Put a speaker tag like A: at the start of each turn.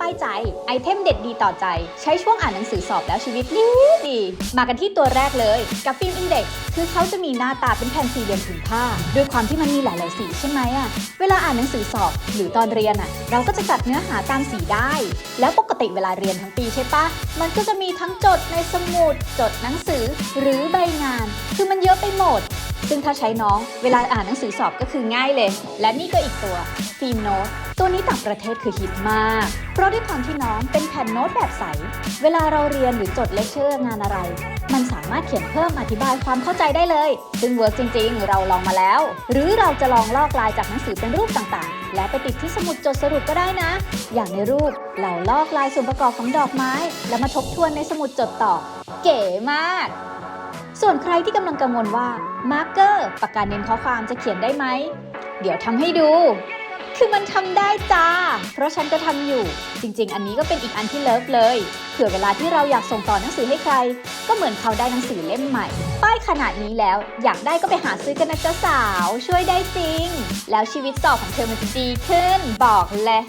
A: ป้ายใจ ไอเทมเด็ดดีต่อใจ ใช้ช่วงอ่านหนังสือสอบแล้วชีวิตดีดี มากันที่ตัวแรกเลย กับฟิล์มอินเด็กซ์คือเขาจะมีหน้าตาเป็นแผ่นสี่เหลี่ยมผืนผ้า ด้วยความที่มันมีหลายๆสีใช่ไหมอะเวลาอ่านหนังสือสอบหรือตอนเรียนอะเราก็จะจัดเนื้อหาตามสีได้ แล้วปกติเวลาเรียนทั้งปีใช่ปะมันก็จะมีทั้งจดในสมุดจดหนังสือ หรือใบงาน คือมันเยอะไปหมด ซึ่งถ้าใช้น้องเวลาอ่านหนังสือสอบก็คือง่ายเลย และนี่ก็อีกตัวฟิล์มโน้ตตัวนี้ต่างประเทศคือฮิตมาก เพราะด้วยความที่น้องเป็นแผ่นโน้ตแบบใส เวลาเราเรียนหรือจดเลคเชอร์งานอะไร มันสามารถเขียนเพิ่มอธิบายความเข้าใจได้เลย ซึ่งเวิร์กจริงๆ เราลองมาแล้ว หรือเราจะลองลอกลายจากหนังสือเป็นรูปต่างๆ และไปติดที่สมุดจดสรุปก็ได้นะ อย่างในรูปเราลอกลายส่วนประกอบของดอกไม้ แล้วมาทบทวนในสมุดจดต่อ เก๋มาก ส่วนใครที่กำลังกังวลว่ามาร์กเกอร์ปากกาเน้นข้อความจะเขียนได้ไหม เดี๋ยวทำให้ดู คือมันทำได้จ้า เพราะฉันก็ทำอยู่ จริง ๆ อันนี้ก็เป็นอีกอันที่เลิฟเลย เผื่อเวลาที่เราอยากส่งต่อหนังสือให้ใคร ก็เหมือนเขาได้หนังสือเล่มใหม่ ป้ายขนาดนี้แล้วอยากได้ก็ไปหาซื้อกันนะจ๊ะสาว ช่วยได้จริง แล้วชีวิตสอบของเธอมันจะดีขึ้น บอกเลย